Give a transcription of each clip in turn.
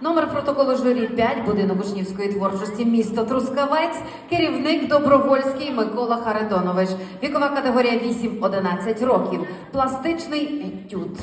Номер протоколу журі 5, будинок учнівської творчості, місто Трускавець, керівник добровольський Микола Харитонович. Вікова категорія 8-11 років. Пластичний етюд.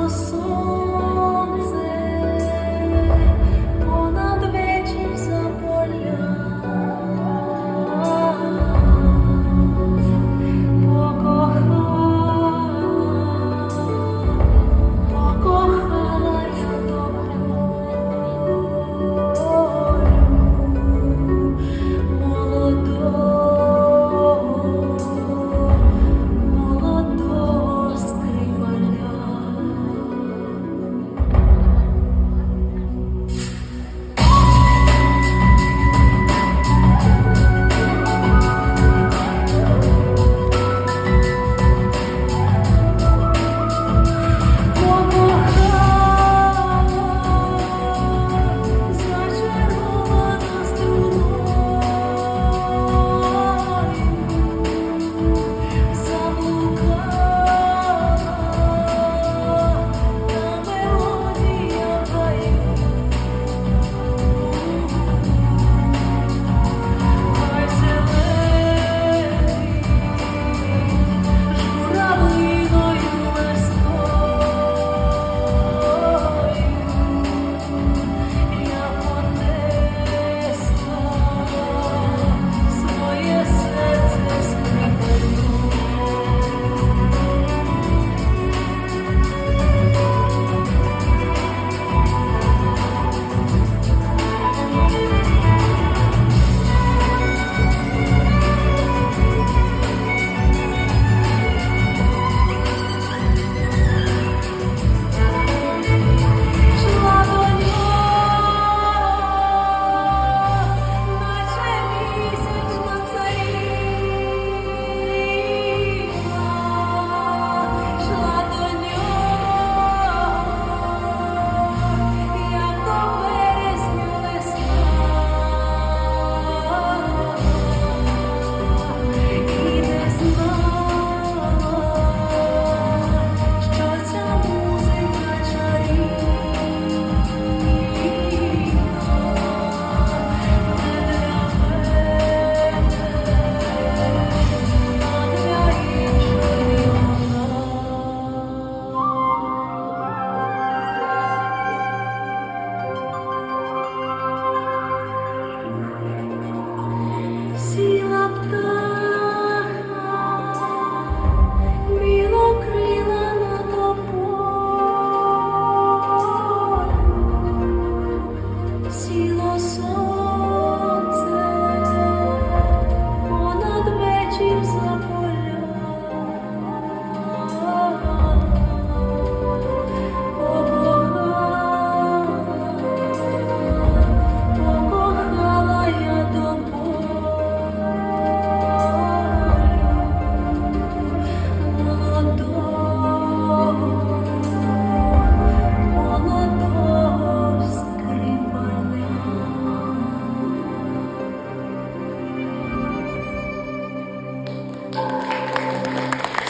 nos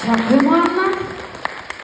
Franck Benoît.